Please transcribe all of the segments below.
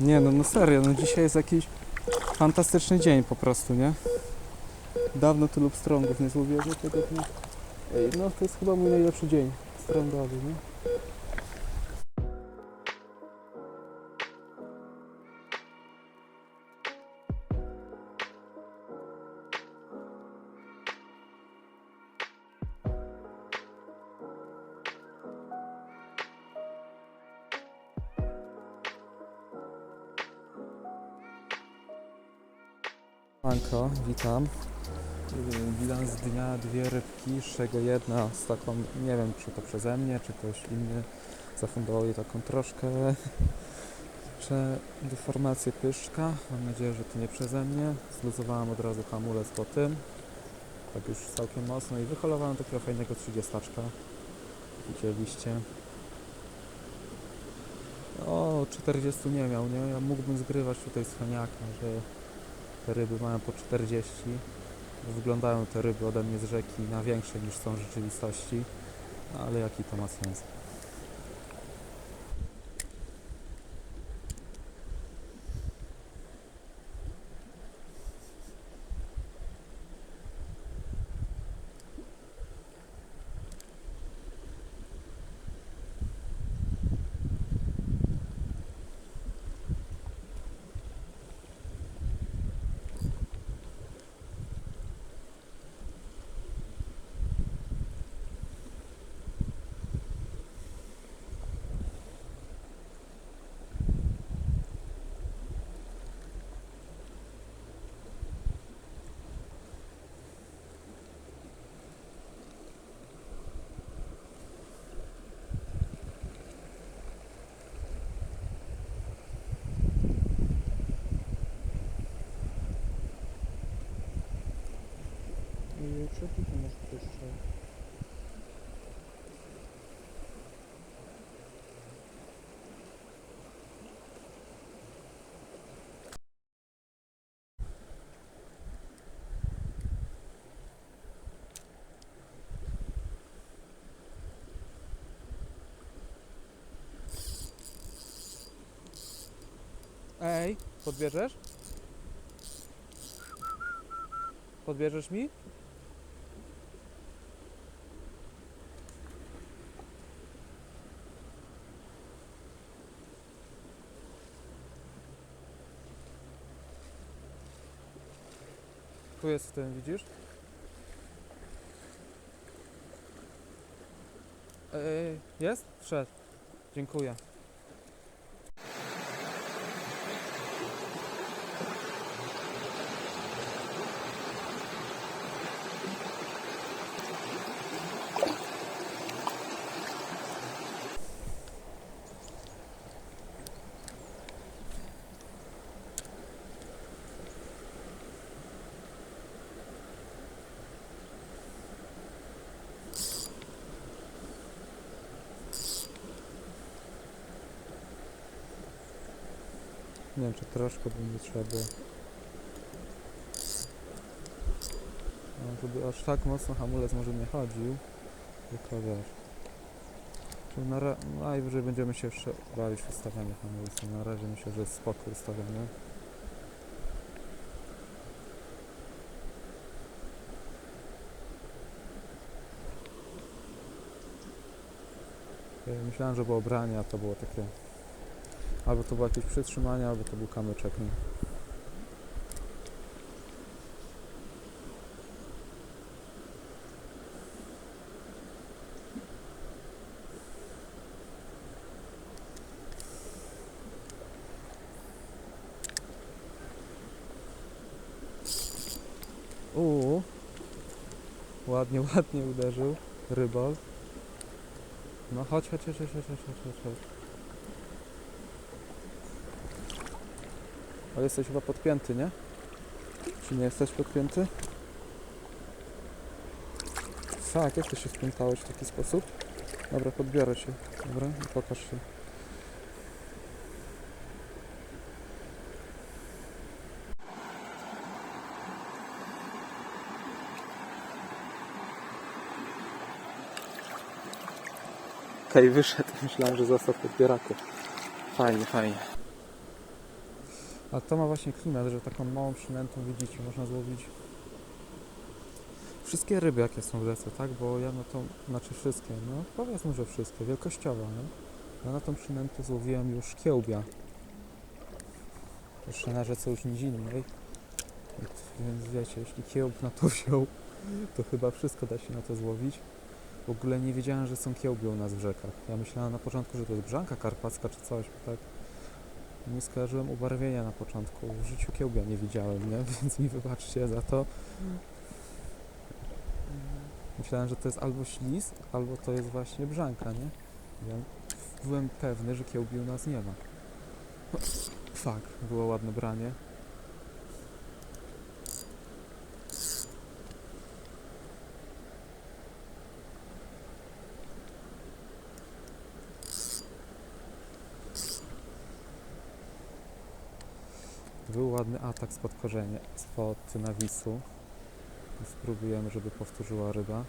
Nie no, no serio, no dzisiaj jest jakiś fantastyczny dzień po prostu, nie? Dawno tylu pstrągów nie złowiłem tego dnia. Ej, no to jest chyba mój najlepszy dzień pstrągowy, nie? Witam. Bilans dnia, dwie rybki, z czego jedna z taką, nie wiem czy to przeze mnie, czy ktoś inny zafundował jej taką troszkę prze deformację pyszczka. Mam nadzieję, że to nie przeze mnie. Zluzowałem od razu hamulec po tym, tak już całkiem mocno i wyholowałem takiego fajnego 30 Widzieliście. O, 40 nie miał, nie? Ja mógłbym zgrywać tutaj z że te ryby mają po 40. Wyglądają te ryby ode mnie z rzeki na większe niż są w rzeczywistości, ale jaki to ma sens? I przepity masz jeszcze. Ej, podbierzesz? Podbierzesz mi? Tu jest ten, widzisz? Ej, jest? Wszedł. Dziękuję. Nie wiem, czy troszkę będzie trzeba było. Żeby aż tak mocno hamulec może nie chodził, tylko wiesz. Czyli na najwyżej będziemy się jeszcze bawić w ustawianie hamulca. Na razie myślę, że jest spoko ustawione. Myślałem, że było branie, a to było takie Albo to było jakieś przytrzymanie, albo to był kamyczek. Nie? Ładnie, ładnie uderzył rybol. No chodź, chodź, chodź, chodź, chodź, chodź, chodź, Ale jesteś chyba podpięty, nie? Czy nie jesteś podpięty? Tak, jak ty się wpiętałeś w taki sposób? Dobra, podbiorę się. Dobra, pokaż się. Okej, wyszedł. Myślałem, że został podbieraku. Fajnie, fajnie. A to ma właśnie klimat, że taką małą przynętą widzicie, można złowić wszystkie ryby jakie są w rzece, tak? Bo ja na tą, znaczy wszystkie, no powiedzmy, że wszystkie, wielkościowo, nie? Ja na tą przynętę złowiłem już kiełbia. Jeszcze na rzece już nizinnej. Więc wiecie, jeśli kiełb na to wziął, to chyba wszystko da się na to złowić. W ogóle nie wiedziałem, że są kiełby u nas w rzekach. Ja myślałem na początku, że to jest brzanka karpacka czy coś, tak nie skojarzyłem ubarwienia na początku. W życiu kiełbia nie widziałem, nie? Więc mi wybaczcie za to. Myślałem, że to jest albo ślis, albo to jest właśnie brzanka, nie? Ja byłem pewny, że kiełbi u nas nie ma. Fak, było ładne branie. Był ładny atak spod korzenia, spod nawisu. Spróbujemy, żeby powtórzyła ryba.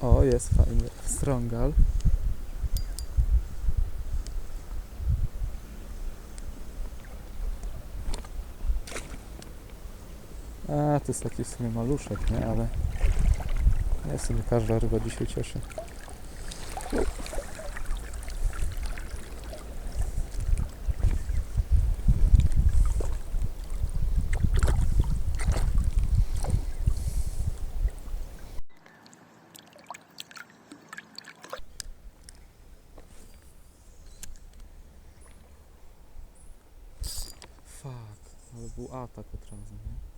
O, jest fajny strongal. A, to jest taki w sumie maluszek, nie? Ale nie sobie każda ryba dzisiaj cieszy. Fuck, ale był atak od razu, nie?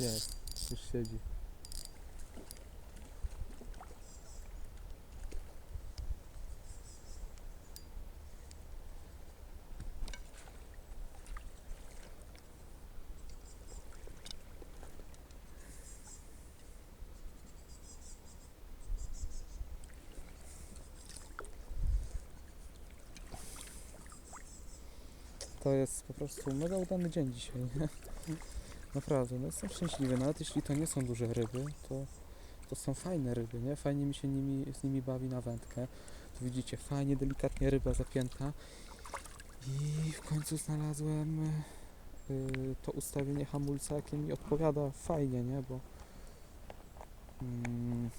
Jest, już siedzi. To jest po prostu mega udany dzień dzisiaj, nie? Naprawdę, no jestem szczęśliwy, nawet jeśli to nie są duże ryby, to, to są fajne ryby, nie? Fajnie mi się nimi, z nimi bawi na wędkę. Tu widzicie, fajnie, delikatnie ryba zapięta. I w końcu znalazłem y, to ustawienie hamulca, jakie mi odpowiada fajnie, nie? Bo mm,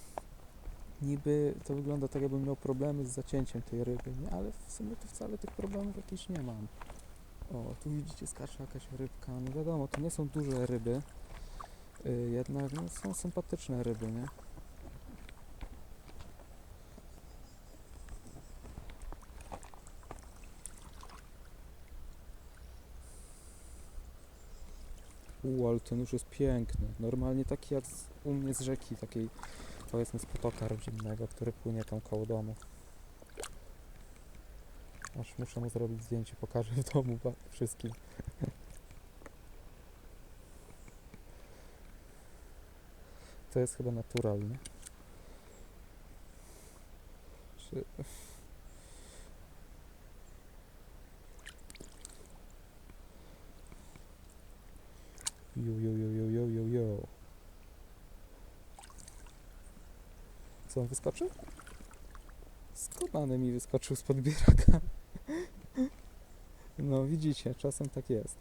niby to wygląda tak, jakbym miał problemy z zacięciem tej ryby, nie? Ale w sumie to wcale tych problemów jakichś nie mam. O, tu widzicie skacze jakaś rybka. No wiadomo, to nie są duże ryby. Yy, jednak no, są sympatyczne ryby, nie? U, ale ten już jest piękny. Normalnie taki jak u mnie z rzeki, takiej powiedzmy z potoka rodzinnego, który płynie tam koło domu. Aż muszę mu zrobić zdjęcie, pokażę w domu wszystkim. To jest chyba naturalne. Czy... Jo, jo, jo, jo, jo, jo, jo. Co on wyskoczył? Skubany mi wyskoczył z podbieraka. No widzicie, czasem tak jest.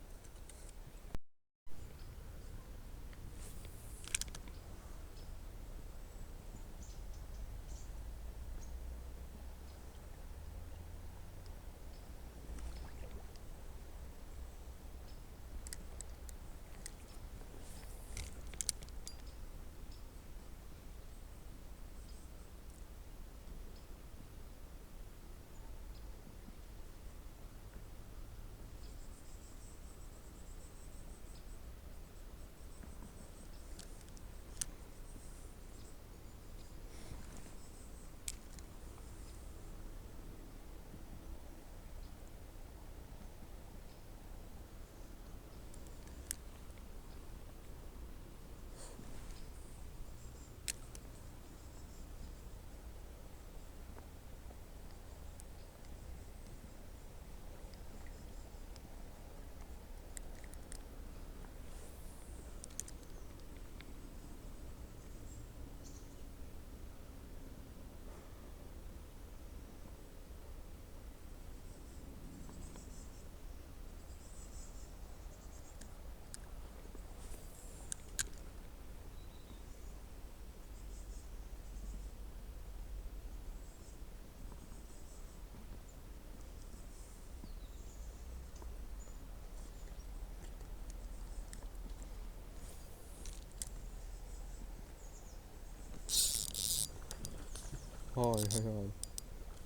Oj, oj, oj.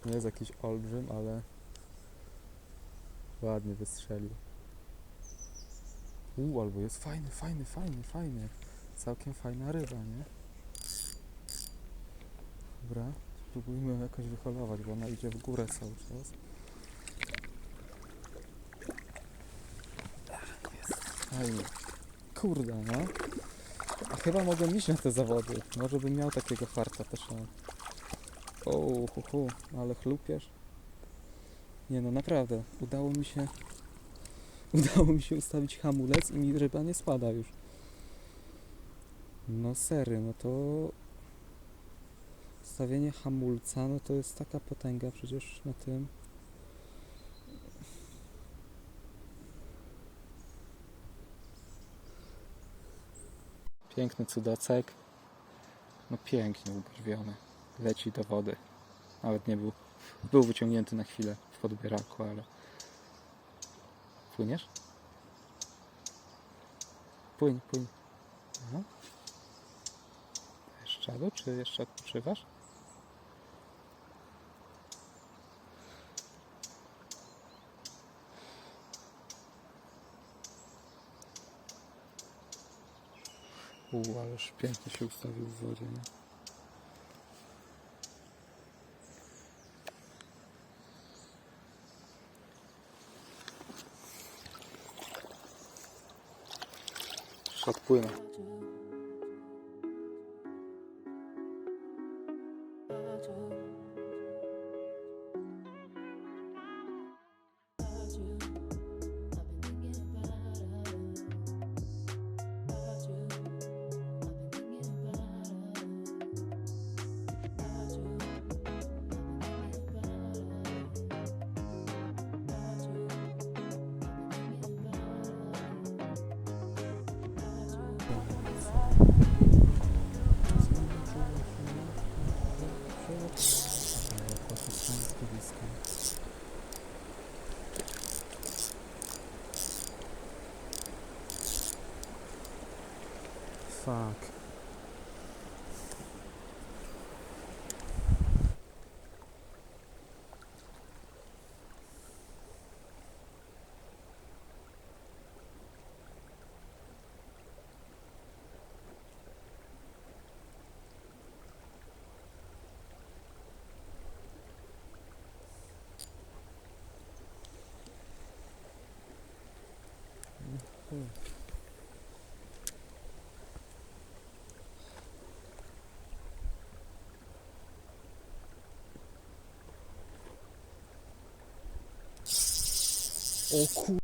Nie jest jakiś olbrzym, ale ładnie wystrzelił. U, albo jest fajny, fajny, fajny, fajny. Całkiem fajna ryba, nie? Dobra, spróbujmy ją jakoś wyholować, bo ona idzie w górę cały czas. Fajnie. Kurde, no. A chyba mogę iść na te zawody. Może bym miał takiego farta też. ale- O, hu, hu, ale chlupiesz. Nie no, naprawdę. Udało mi się... Udało mi się ustawić hamulec i mi ryba nie spada już. No sery, no to... Ustawienie hamulca, no to jest taka potęga przecież na tym. Piękny cudocek. No pięknie ubarwiony. Leci do wody. Nawet nie był. Był wyciągnięty na chwilę w podbieraku, ale. Płyniesz? Płyń, płyń. Aha. Jeszcze czadu, czy jeszcze odpoczywasz? U, ależ pięknie się ustawił w wodzie, nie? шаткуємо. O kur...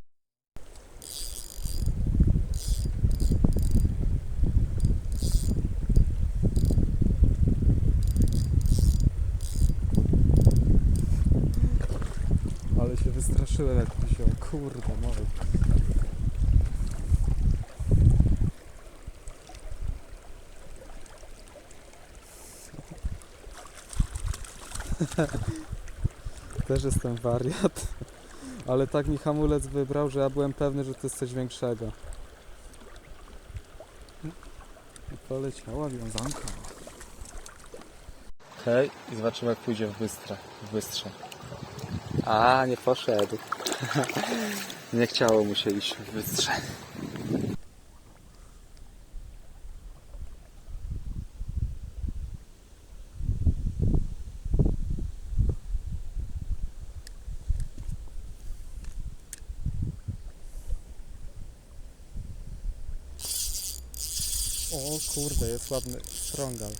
Ale się wystraszyłem jak wziął. Kurde, mowy. Też jestem wariat. Ale tak mi hamulec wybrał, że ja byłem pewny, że to jest coś większego. I poleciała wiązanka. Hej, i zobaczymy jak pójdzie w bystrze. W bystrze. A, nie poszedł. nie chciało mu się iść w bystrze. O ładny strągal.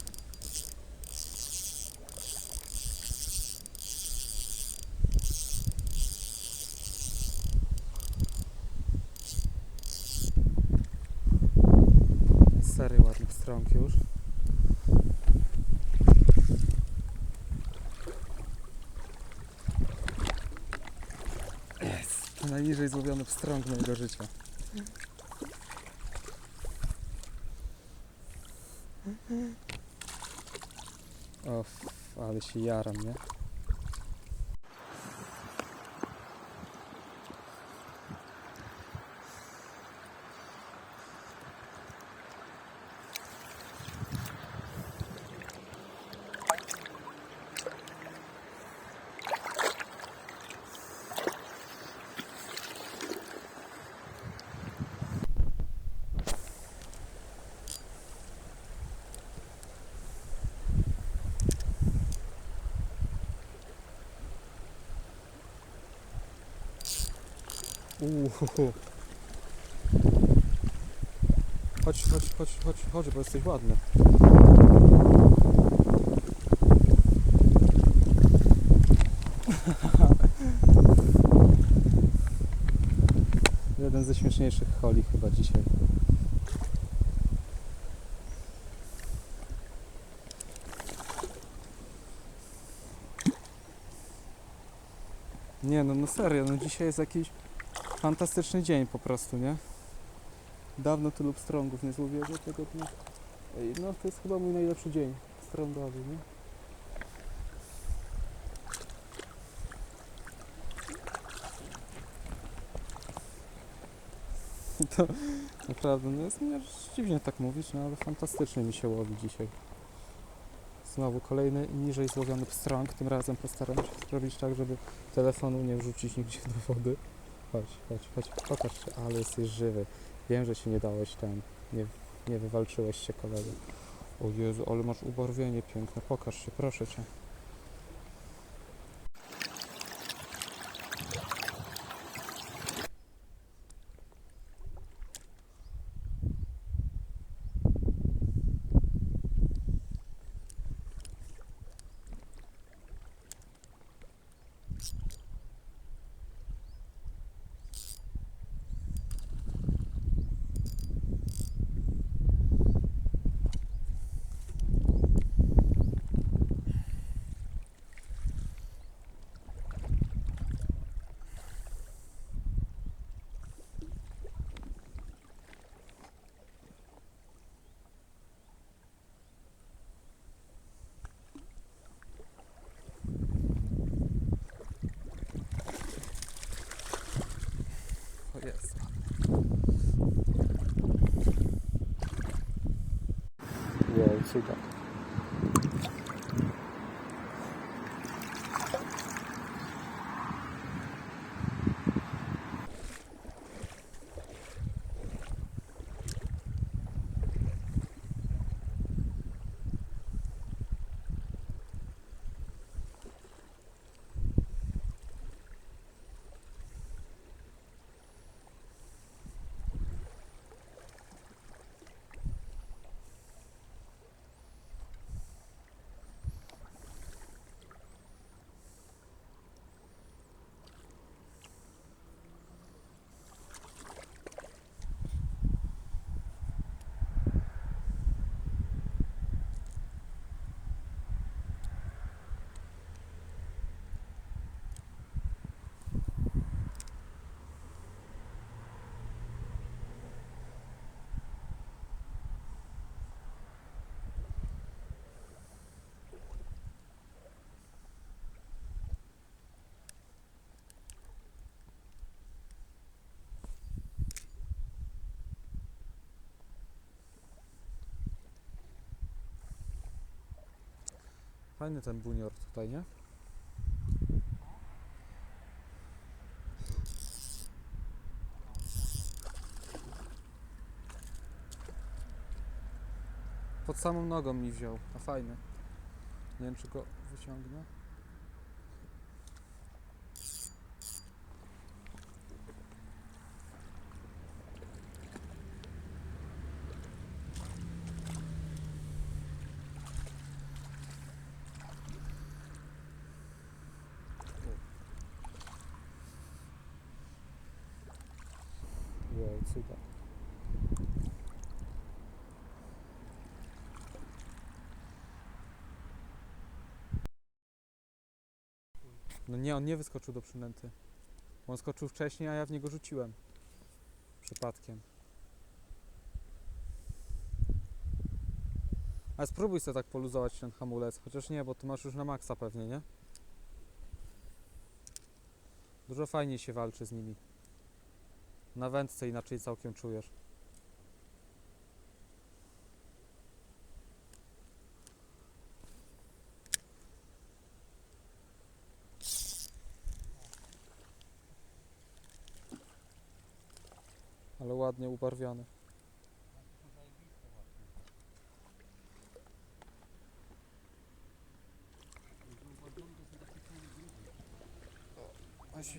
Sery ładny strąg już. Jest. Najniżej złowiony pstrąg mojego życia. O, f- ale się Uuu. Chodź, chodź, chodź, chodź, chodź, bo jesteś ładny. Jeden ze śmieszniejszych holi chyba dzisiaj. Nie no, no serio, no dzisiaj jest jakiś fantastyczny dzień po prostu, nie? Dawno tylu pstrągów nie złowiłem tego dnia. No to jest chyba mój najlepszy dzień pstrągowy, nie? To naprawdę, no jest aż dziwnie tak mówić, no ale fantastycznie mi się łowi dzisiaj. Znowu kolejny niżej złowiony pstrąg, tym razem postaram się zrobić tak, żeby telefonu nie wrzucić nigdzie do wody. Chodź, chodź, chodź, pokaż się, ale jesteś żywy. Wiem, że się nie dałeś ten, nie, nie wywalczyłeś się kolego. O Jezu, ale masz ubarwienie piękne, pokaż się, proszę Cię. éxito. Fajny ten bunior tutaj, nie? Pod samą nogą mi wziął, a fajny. Nie wiem czy go wyciągnę. Cuda. No nie, on nie wyskoczył do przynęty. On skoczył wcześniej, a ja w niego rzuciłem. Przypadkiem. Ale spróbuj sobie tak poluzować ten hamulec. Chociaż nie, bo ty masz już na maksa pewnie, nie? Dużo fajniej się walczy z nimi. Na wędce inaczej całkiem czujesz. Ale ładnie ubarwiony.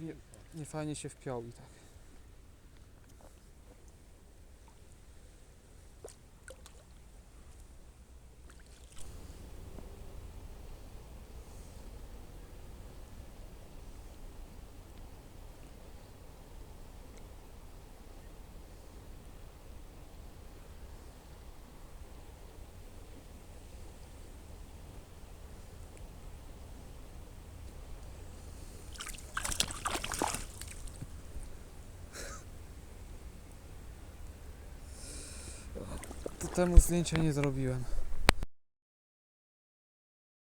Nie, nie fajnie się wpiął i tak. Temu zdjęcia nie zrobiłem.